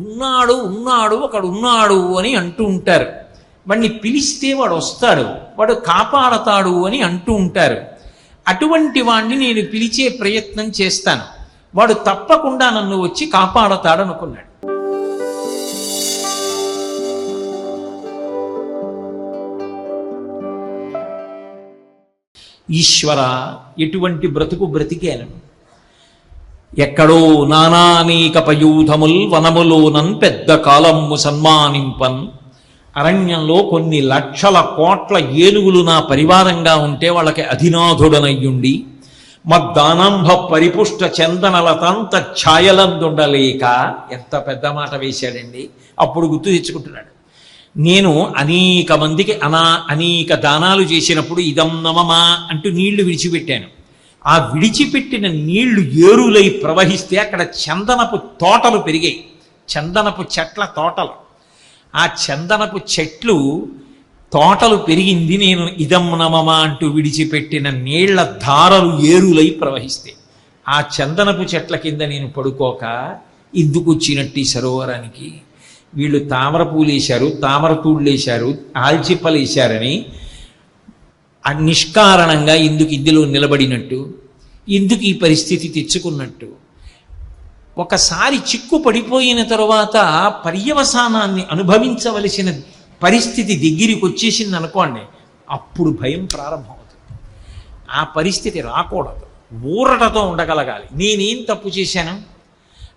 ఉన్నాడు ఉన్నాడు ఒకడు ఉన్నాడు అని అంటూ ఉంటారు. వాడిని పిలిస్తే వాడు వస్తాడు వాడు కాపాడతాడు అని అంటూ ఉంటారు. అటువంటి వాణ్ణి నేను పిలిచే ప్రయత్నం చేస్తాను. వాడు తప్పకుండా నన్ను వచ్చి కాపాడతాడు అనుకున్నాడు. ఈశ్వర ఎటువంటి బ్రతుకు బ్రతికేలను? ఎక్కడో నానానీకపయూధముల్ వనములోనన్ పెద్ద కాలమ్ము సన్మానింపన్. అరణ్యంలో కొన్ని లక్షల కోట్ల ఏనుగులు నా పరివారంగా ఉంటే వాళ్ళకి అధినాథుడనయ్యుండి మద్దానంభ పరిపుష్ట చందనలతంత ఛాయలందుండలేక ఎంత పెద్ద మాట వేశాడండి. అప్పుడు గుర్తు తెచ్చుకుంటున్నాడు. నేను అనేక మందికి అనా అనేక దానాలు చేసినప్పుడు ఇదం నమమా అంటూ నీళ్ళు విడిచిపెట్టాను. ఆ విడిచిపెట్టిన నీళ్ళు ఏరులై ప్రవహిస్తే అక్కడ చందనపు తోటలు పెరిగాయి. చందనపు చెట్ల తోటలు. ఆ చందనపు చెట్లు తోటలు పెరిగింది నేను ఇదం నమమా అంటూ విడిచిపెట్టిన నీళ్ళ ధారలు ఏరులై ప్రవహిస్తే. ఆ చందనపు చెట్ల కింద నేను పడుకోక ఇందుకు వచ్చినట్టు ఈ సరోవరానికి. వీళ్ళు తామర పూలు వేశారు తామర తూళ్ళు వేశారు ఆల్చిప్పలు వేశారని నిష్కారణంగా ఇందుకు ఇందులో నిలబడినట్టు ఇందుకు ఈ పరిస్థితి తెచ్చుకున్నట్టు. ఒకసారి చిక్కు పడిపోయిన తరువాత పర్యవసానాన్ని అనుభవించవలసిన పరిస్థితి దగ్గరికి వచ్చేసింది అనుకోండి అప్పుడు భయం ప్రారంభమవుతుంది. ఆ పరిస్థితి రాకూడదు. ఊరటతో ఉండగలగాలి. నేనేం తప్పు చేశాను?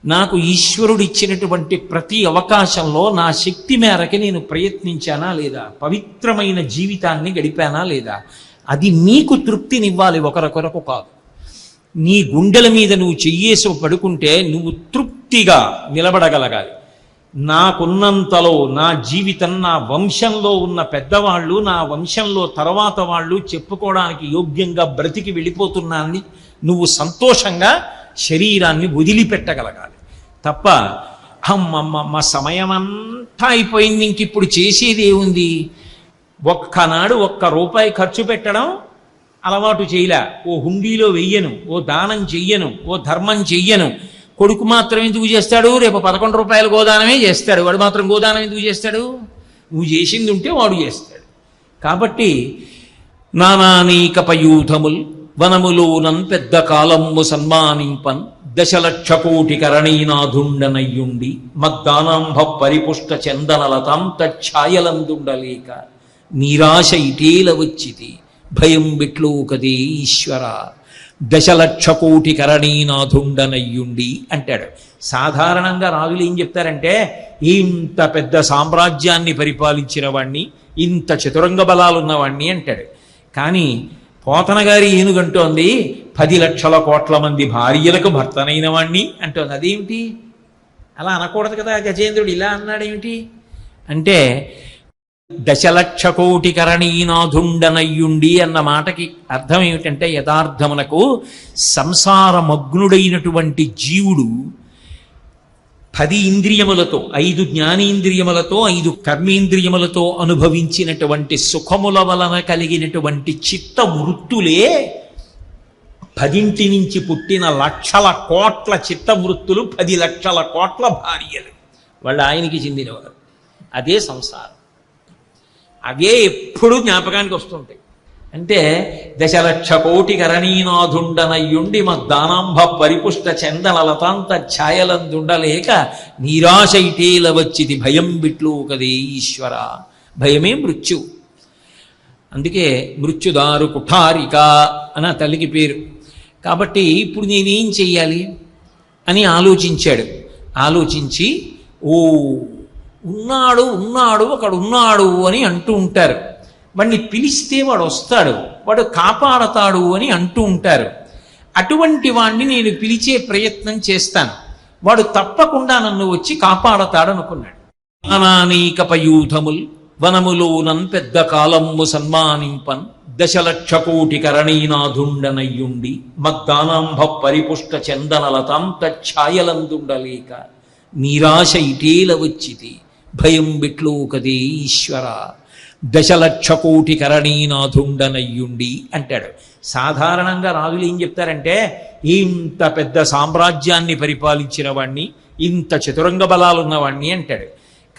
నాకు ఈశ్వరుడు ఇచ్చినటువంటి ప్రతి అవకాశంలో నా శక్తి మేరకి నేను ప్రయత్నించానా లేదా? పవిత్రమైన జీవితాన్ని గడిపానా లేదా? అది నీకు తృప్తినివ్వాలి ఒకరొకరకు కాదు. నీ గుండెల మీద నువ్వు చెయ్యేసి పడుకుంటే నువ్వు తృప్తిగా నిలబడగలగాలి. నాకున్నంతలో నా జీవితం నా వంశంలో ఉన్న పెద్దవాళ్ళు నా వంశంలో తర్వాత వాళ్ళు చెప్పుకోవడానికి యోగ్యంగా బ్రతికి వెళ్ళిపోతున్నాన్ని నువ్వు సంతోషంగా శరీరాన్ని వదిలిపెట్టగలగాలి. తప్ప అమ్మమ్మ మా సమయం అంతా అయిపోయింది ఇంక ఇప్పుడు చేసేది ఏముంది? ఒక్కనాడు ఒక్క రూపాయి ఖర్చు పెట్టడం అలవాటు చేయలే. ఓ హుండీలో వెయ్యను ఓ దానం చెయ్యను ఓ ధర్మం చెయ్యను. కొడుకు మాత్రం ఎందుకు చేస్తాడు? రేపు పదకొండు రూపాయలు గోదానమే చేస్తాడు. వాడు మాత్రం గోదానం ఎందుకు చేస్తాడు? నువ్వు చేసింది ఉంటే వాడు చేస్తాడు. కాబట్టి నానానీకపయూథముల్ వనములోనం వనములోనన్ పెద్ద కాలము సన్మానింపన్ దశలక్ష కోటి కరణీనాథుండనయ్యుండి మద్దానాంభ పరిపుష్ట చందనలతాం తఛాయలందుండలేక నీరాశ ఇటేల వచ్చితి భయం బిట్లోకదే ఈశ్వర. దశలక్ష కోటి కరణీనాథుండనయ్యుండి అంటాడు. సాధారణంగా రాజులు ఏం చెప్తారంటే ఇంత పెద్ద సామ్రాజ్యాన్ని పరిపాలించిన వాణ్ణి ఇంత చతురంగ బలాలున్నవాణ్ణి అంటాడు. కానీ పోతన గారి ఏనుగంటోంది పది లక్షల కోట్ల మంది భార్యలకు భర్తనైన వాణ్ణి అంటోంది. అదేమిటి? అలా అనకూడదు కదా గజేంద్రుడు ఇలా అన్నాడేమిటి? అంటే దశలక్ష కోటి కరణీనాథుండనయ్యుండి అన్న మాటకి అర్థం ఏమిటంటే యథార్థమునకు సంసారమగ్నుడైనటువంటి జీవుడు పది ఇంద్రియములతో ఐదు జ్ఞానేంద్రియములతో ఐదు కర్మేంద్రియములతో అనుభవించినటువంటి సుఖముల వలన కలిగినటువంటి చిత్త వృత్తులే పదింటి నుంచి పుట్టిన లక్షల కోట్ల చిత్త వృత్తులు పది లక్షల కోట్ల భార్యలు. వాళ్ళు ఆయనకి చెందినవారు. అదే సంసారం. అవే ఎప్పుడూ జ్ఞాపకానికి వస్తుంటాయి అంటే దశలక్ష కోటి కరణీనాథుండనయ్యుండి మద్దానాంభ పరిపుష్ట చందన లతాంత ఛాయలందుండలేక నీరాశైటేల వచ్చిది భయం బిట్లు కదే ఈశ్వర. భయమే మృత్యు. అందుకే మృత్యుదారు కుఠారిక అని ఆ తల్లికి పేరు. కాబట్టి ఇప్పుడు నేనేం చెయ్యాలి? అని ఆలోచించాడు. ఆలోచించి ఓ ఉన్నాడు ఉన్నాడు ఒకడు ఉన్నాడు అని అంటూ ఉంటారు. వాడిని పిలిస్తే వాడు వస్తాడు వాడు కాపాడతాడు అని అంటూ ఉంటారు. అటువంటి వాణ్ణి నేను పిలిచే ప్రయత్నం చేస్తాను. వాడు తప్పకుండా నన్ను వచ్చి కాపాడతాడు అనుకున్నాడు. నానానేక పయూధముల్ వనములోనన్ పెద్ద కాలము సన్మానింపన్ దశలక్ష కోటి కరణీనాథుండనయ్యుండి మద్దానాంభ పరిపుష్ట చందనలతాం తఛాయలందుండలేక నీరాశ ఇటేల వచ్చితే భయం బిట్లోకదే ఈశ్వర. దశలక్ష కోటి కరణీనాథుండనయ్యుండి అంటాడు. సాధారణంగా రాజులు ఏం చెప్తారంటే ఇంత పెద్ద సామ్రాజ్యాన్ని పరిపాలించిన వాణ్ణి ఇంత చతురంగ బలాలున్నవాణ్ణి అంటాడు.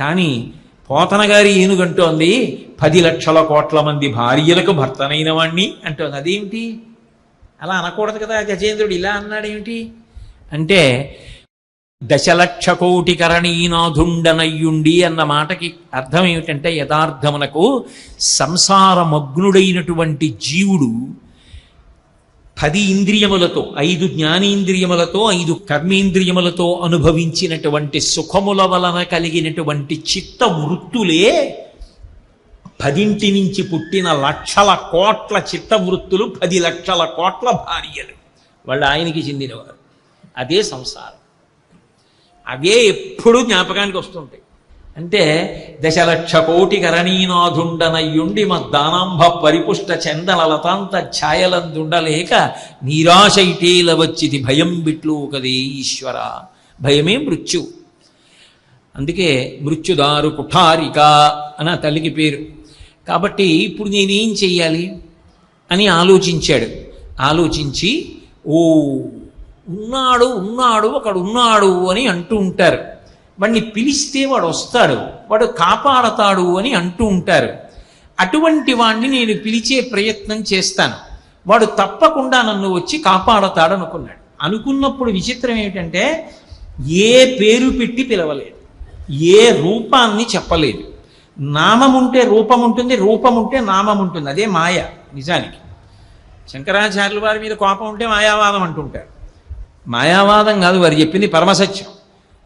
కానీ పోతనగారి ఏనుగంటోంది పది లక్షల కోట్ల మంది భార్యలకు భర్తనైన వాణ్ణి అంటోంది. అదేమిటి? అలా అనకూడదు కదా గజేంద్రుడు ఇలా అన్నాడేమిటి? అంటే దశలక్ష కోటి కరణీనాథుండనయ్యుండి అన్న మాటకి అర్థం ఏమిటంటే యథార్థమునకు సంసారమగ్నుడైనటువంటి జీవుడు పది ఇంద్రియములతో ఐదు జ్ఞానేంద్రియములతో ఐదు కర్మేంద్రియములతో అనుభవించినటువంటి సుఖముల వలన కలిగినటువంటి చిత్త వృత్తులే పదింటి నుంచి పుట్టిన లక్షల కోట్ల చిత్త వృత్తులు పది లక్షల కోట్ల భార్యలు. వాళ్ళు ఆయనకి చెందినవారు. అదే సంసారం. అవే ఎప్పుడూ జ్ఞాపకానికి వస్తుంటాయి. అంటే దశలక్ష కోటి కరణీనాథుండనయ్యుండి మద్దానాంభ పరిపుష్ట చందన లతాంత ఛాయలందుండలేక నీరాశైటేల వచ్చిది భయం బిట్లు కదే ఈశ్వర. భయమే మృత్యు. అందుకే మృత్యుదారు కుఠారిక అని ఆ తల్లికి పేరు. కాబట్టి ఇప్పుడు నేనేం చెయ్యాలి? అని ఆలోచించాడు. ఆలోచించి ఓ ఉన్నాడు ఉన్నాడు ఒకడు ఉన్నాడు అని అంటూ ఉంటారు. వాడిని పిలిస్తే వాడు వస్తాడు వాడు కాపాడతాడు అని అంటూ ఉంటారు. అటువంటి వాణ్ణి నేను పిలిచే ప్రయత్నం చేస్తాను. వాడు తప్పకుండా నన్ను వచ్చి కాపాడతాడు అనుకున్నాడు. అనుకున్నప్పుడు విచిత్రం ఏమిటంటే ఏ పేరు పెట్టి పిలవలేదు ఏ రూపాన్ని చెప్పలేదు. నామం ఉంటే రూపం ఉంటుంది రూపం ఉంటే నామం ఉంటుంది. అదే మాయ నిజానికి. శంకరాచార్యుల వారి మీద కోపం ఉంటే మాయావాదం అంటుంటారు మాయావాదం కాదు వారు చెప్పింది పరమసత్యం.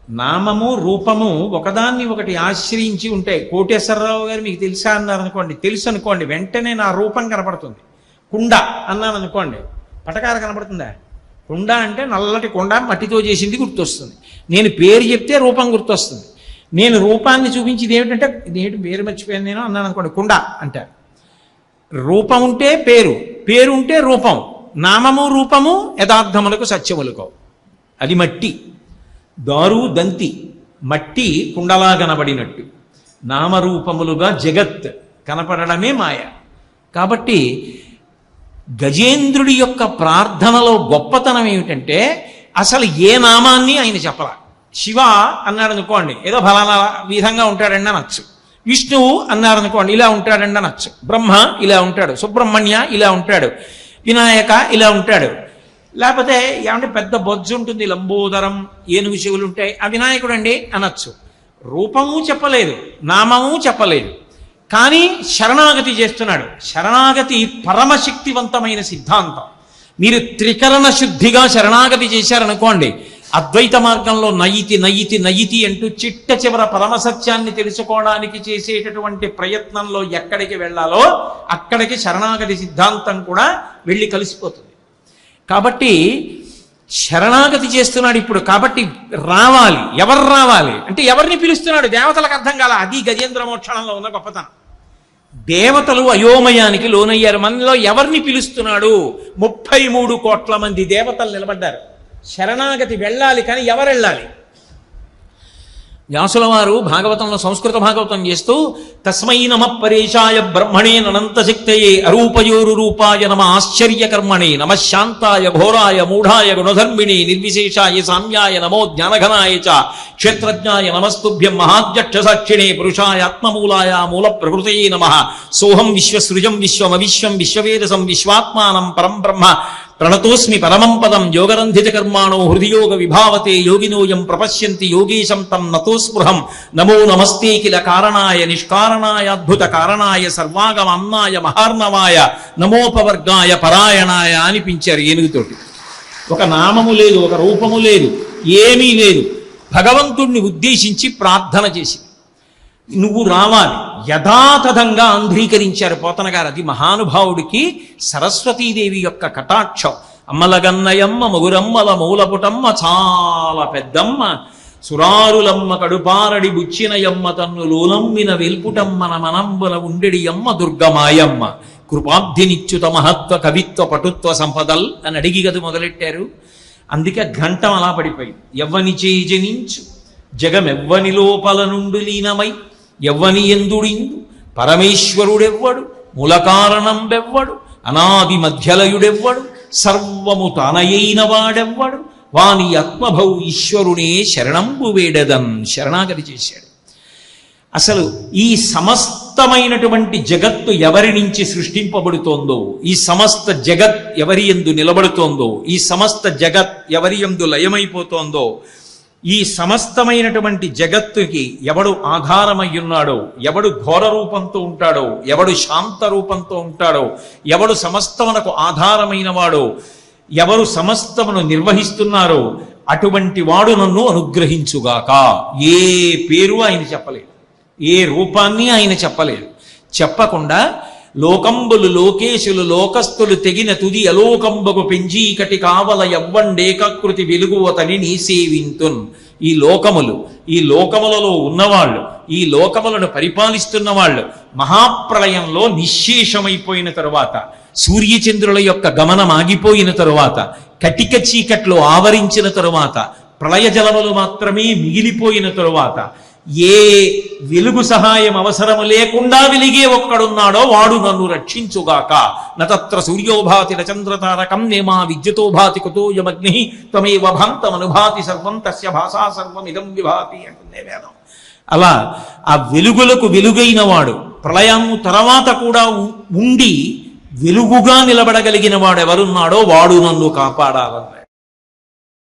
నామము రూపము ఒకదాన్ని ఒకటి ఆశ్రయించి ఉంటాయి కోటేశ్వరరావు గారు మీకు తెలుసా అన్నారు అనుకోండి తెలుసు అనుకోండి వెంటనే నా రూపం కనపడుతుంది. కుండ అన్నాను అనుకోండి పటకార కనపడుతుందా? కుండ అంటే నల్లటి కుండ మట్టితో చేసింది గుర్తొస్తుంది. నేను పేరు చెప్తే రూపం గుర్తొస్తుంది. నేను రూపాన్ని చూపించింది ఏమిటంటే ఇదేంటి పేరు మర్చిపోయాను నేను అన్నాను అనుకోండి కుండ అంటారు. రూపం ఉంటే పేరు పేరు ఉంటే రూపం. నామము రూపము యథార్థములకు సత్యములకు. అది మట్టి. దారు దంతి. మట్టి కుండలా కనబడినట్టు. నామరూపములుగా జగత్ కనపడడమే మాయ. కాబట్టి గజేంద్రుడి యొక్క ప్రార్థనలో గొప్పతనం ఏమిటంటే అసలు ఏ నామాన్ని ఆయన చెప్పాల. శివ అన్నాడు అనుకోండి ఏదో ఫలానా విధంగా ఉంటాడండి అనొచ్చు. విష్ణువు అన్నారనుకోండి ఇలా ఉంటాడండి అనొచ్చు. బ్రహ్మ ఇలా ఉంటాడు. సుబ్రహ్మణ్య ఇలా ఉంటాడు. వినాయక ఇలా ఉంటాడు. లేకపోతే ఏమంటే పెద్ద బొజ్జు ఉంటుంది లంబోదరం ఏనుగు చెవులు ఉంటాయి ఆ వినాయకుడు అండి అనొచ్చు. రూపము చెప్పలేదు నామము చెప్పలేదు. కానీ శరణాగతి చేస్తున్నాడు. శరణాగతి పరమశక్తివంతమైన సిద్ధాంతం. మీరు త్రికరణ శుద్ధిగా శరణాగతి చేశారనుకోండి అద్వైత మార్గంలో నయితి నయితి నయితి అంటూ చిట్ట చివర పరమసత్యాన్ని తెలుసుకోవడానికి చేసేటటువంటి ప్రయత్నంలో ఎక్కడికి వెళ్ళాలో అక్కడికి శరణాగతి సిద్ధాంతం కూడా వెళ్ళి కలిసిపోతుంది. కాబట్టి శరణాగతి చేస్తున్నాడు ఇప్పుడు. కాబట్టి రావాలి. ఎవరు రావాలి? అంటే ఎవరిని పిలుస్తున్నాడు? దేవతలకు అర్థం కాల. అది గజేంద్ర మోక్షణంలో ఉన్న గొప్పతనం. దేవతలు అయోమయానికి లోనయ్యారు. మనలో ఎవరిని పిలుస్తున్నాడు? ముప్పై మూడు కోట్ల మంది దేవతలు నిలబడ్డారు. శరణాగతి వెళ్ళాలి కానీ ఎవరు వెళ్ళాలి వ్యాసుల వారు భాగవతంలో సంస్కృత భాగవతం చేస్తూ తస్మై నమ పరేషాయ బ్రహ్మణే అనంతశక్తయే అరూపయోరు రూపాయ నమ ఆశ్చర్యకర్మణే నమ శాంతాయ ఘోరాయ మూఢాయ గుణధర్మిణి నిర్విశేషాయ సామ్యాయ నమో జ్ఞానఘనాయ చ క్షేత్రజ్ఞాయ నమస్తుభ్యం మహాధ్యక్ష సాక్షిణే పురుషాయ ఆత్మమూలాయ మూల ప్రకృతయే నమ. సోహం విశ్వసృజం విశ్వమవిశ్వం విశ్వవేదసం విశ్వాత్మానం పరం బ్రహ్మ ప్రణతోస్మి పరమం పదం యోగరంధిత కర్మాణో హృదయోగ విభావతే యోగినోయం ప్రపశ్యంతి యోగీశం తం నతోస్పృహం. నమో నమస్తే కిల కారణాయ నిష్కారణాయ అద్భుత కారణాయ సర్వాగమన్నాయ మహార్ణవాయ నమోపవర్గాయ పరాయణాయ అనిపించారు ఏనుగుతోటి. ఒక నామము లేదు ఒక రూపము లేదు ఏమీ లేదు. భగవంతుణ్ణి ఉద్దేశించి ప్రార్థన చేసి నువ్వు రావాలి. యథాతథంగా అంధ్రీకరించారు పోతన గారు అది మహానుభావుడికి సరస్వతీదేవి యొక్క కటాక్షం. అమ్మలగన్నయమ్మ మగురమ్మల మూలపుటమ్మ చాలా పెద్దమ్మ. సురారులమ్మ కడుపారడి బుచ్చినయమ్మ తన్ను లోలమ్మిన వెల్పుటమ్మన మనంబుల ఉండెడి అమ్మ దుర్గమాయమ్మ. కృపాబ్ధినిచ్యుత మహత్వ కవిత్వ పటుత్వ సంపదల్ అని అడిగి గది మొదలెట్టారు. అందుకే ఘంటం అలా పడిపోయింది. ఎవ్వని చేజనించు జగమెవ్వని లోపల నుండి లీనమై ఎవ్వని ఎందుడిందు పరమేశ్వరుడెవ్వడు? మూలకారణంబెవ్వడు? అనాది మధ్యలయుడెవ్వడు సర్వము తానయైన వాడెవ్వడు? వాని ఆత్మభౌ ఈశ్వరునే శరణంబు వేడదం శరణాగతి చేశాడు. అసలు ఈ సమస్తమైనటువంటి జగత్తు ఎవరి నుంచి సృష్టింపబడుతోందో ఈ సమస్త జగత్ ఎవరి ఎందు నిలబడుతోందో ఈ సమస్త జగత్ ఎవరి ఎందు లయమైపోతోందో ఈ సమస్తమైనటువంటి జగత్తుకి ఎవడు ఆధారమయ్యున్నాడో ఎవడు ఘోర రూపంతో ఉంటాడో ఎవడు శాంత రూపంతో ఉంటాడో ఎవడు సమస్తమునకు ఆధారమైన వాడో ఎవరు సమస్తమును నిర్వహిస్తున్నారో అటువంటి వాడు నన్ను అనుగ్రహించుగాక. ఏ పేరు ఆయన చెప్పలేదు. ఏ రూపాన్ని ఆయన చెప్పలేదు. చెప్పకుండా లోకంబులు లోకేశులు లోకస్తులు తెగిన తుది అలోకంబకు పెంజీకటి కావల ఎవ్వండేకృతి వెలుగువతని నీ సేవింతున్. ఈ లోకములు ఈ లోకములలో ఉన్నవాళ్ళు ఈ లోకములను పరిపాలిస్తున్న వాళ్ళు మహాప్రళయంలో నిశ్శేషమైపోయిన తరువాత సూర్యచంద్రుల యొక్క గమనం ఆగిపోయిన తరువాత కటిక చీకట్లో ఆవరించిన తరువాత ప్రళయ జలములు మాత్రమే మిగిలిపోయిన తరువాత ఏ వెలుగు సహాయం అవసరము లేకుండా వెలిగే ఒక్కడున్నాడో వాడు నన్ను రక్షించుగాక. నత్ర సూర్యోభాతి నచంద్రతారకం నేమా విద్యుతో భాతి కుతో యమగ్ని త్వమేవ భాంతమనుభాతి సర్వం తస్య భాషా సర్వం ఇదం విభాతి అంటుందే వేదం. అలా ఆ వెలుగులకు వెలుగైన వాడు ప్రళయము తర్వాత కూడా ఉ- ఉండి వెలుగుగా నిలబడగలిగిన వాడు ఎవరున్నాడో వాడు నన్ను కాపాడాలన్నాడు